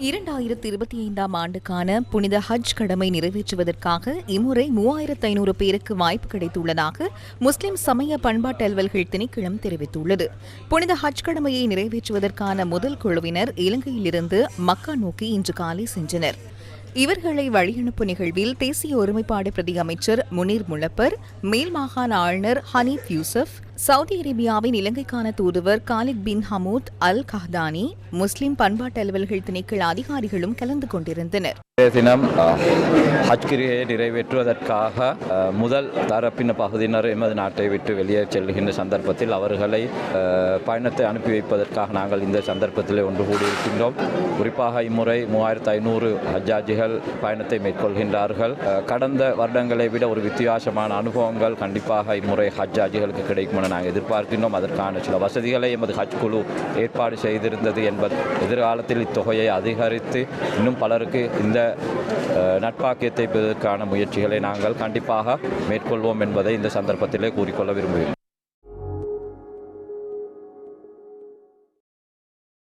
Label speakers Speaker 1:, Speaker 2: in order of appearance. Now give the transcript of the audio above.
Speaker 1: இரண்டாயிரத்தி இருபத்தி ஐந்தாம் ஆண்டுக்கான புனித ஹஜ் கடமை நிறைவேற்றுவதற்காக இம்முறை மூவாயிரத்து ஐநூறு பேருக்கு வாய்ப்பு கிடைத்துள்ளதாக முஸ்லிம் சமய பண்பாட்டு அலுவல்கள் திணைக்களம் தெரிவித்துள்ளது. புனித ஹஜ் கடமையை நிறைவேற்றுவதற்கான முதல் குழுவினர் இலங்கையிலிருந்து மக்கா நோக்கி இன்று காலை சென்றனர். இவர்களை வழியனுப்பு நிகழ்வில் தேசிய ஒருமைப்பாடு பிரதி அமைச்சர் முனீர் முலப்பர் மேல் மாகாண ஆளுநர் ஹனீப் யூசப் சவுதி அரேபியாவின் இலங்கைக்கான தூதுவர் காலித் பின் ஹமூத் அல் கஹ்தானி முஸ்லிம் பண்பாட்டு அலுவல்கள் திணைக்கள அதிகாரிகளும் கலந்து கொண்டிருந்தனர்.
Speaker 2: தினம் ஹஜ் கிரியை நிறைவேற்றுவதற்காக முதல் தரப்பின பகுதியினர் எமது நாட்டை விட்டு வெளியே செல்கின்ற சந்தர்ப்பத்தில் அவர்களை பயணத்தை அனுப்பி வைப்பதற்காக நாங்கள் இந்த சந்தர்ப்பத்தில் ஒன்று கூடியிருக்கின்றோம். குறிப்பாக இம்முறை மூவாயிரத்து ஐநூறு ஹஜ்ஜாஜிகள் பயணத்தை மேற்கொள்கின்றார்கள். கடந்த வருடங்களை விட ஒரு வித்தியாசமான அனுபவங்கள் கண்டிப்பாக இம்முறை ஹஜ்ஜாஜிகளுக்கு கிடைக்கும் என நாங்கள் எதிர்பார்க்கின்றோம். அதற்கான சில வசதிகளை எமது ஹஜ் குழு ஏற்பாடு செய்திருந்தது என்பது எதிர்காலத்தில் இத்தொகையை அதிகரித்து இன்னும் பலருக்கு இந்த நட்பாக்கியத்தை பெறுவதற்கான முயற்சிகளை நாங்கள் கண்டிப்பாக மேற்கொள்வோம் என்பதை இந்த சந்தர்ப்பத்திலே கூறிக்கொள்ள விரும்புகிறேன்.